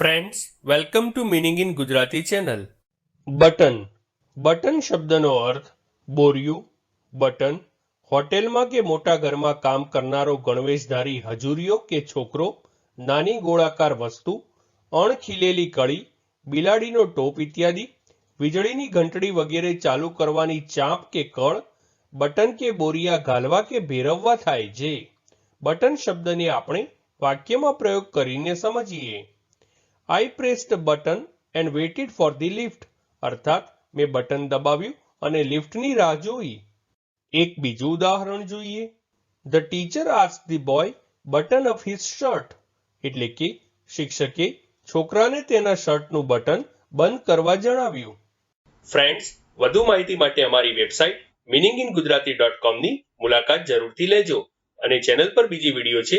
Friends welcome to meaning in Gujarati channel button button શબ્દનો અર્થ, બોરિયું. Button હોટેલમાં કે મોટા ઘરમાં કામ કરનારો ગણવેશધારી હજુરીઓ કે છોકરો, નાની ગોળાકાર વસ્તુ અણખીલેલી કળી, બિલાડીનો ટોપ ઇત્યાદિ, વીજળીની ઘંટડી વગેરે ચાલુ કરવાની ચાંપ કે કળ બટન કે બોરિયા ઘાલવા કે ભેરવવા થાય છે બટન શબ્દને આપણે વાક્યમાં પ્રયોગ કરીને સમજીએ. I pressed button and waited for the lift અર્થાત, મેં બટન દબાવ્યું અને લિફ્ટની રાહ જોઈ. એક બીજું ઉદાહરણ જોઈએ. The teacher ask the boy button of his shirt એટલે કે, શિક્ષકે છોકરાને તેના શર્ટનું બટન બંધ કરવા જણાવ્યું. ફ્રેન્ડ્સ વધુ માહિતી માટે અમારી website meaning in Gujarati dot કોમની મુલાકાત જરૂરથી લેજો અને ચેનલ પર બીજી વીડિયો છે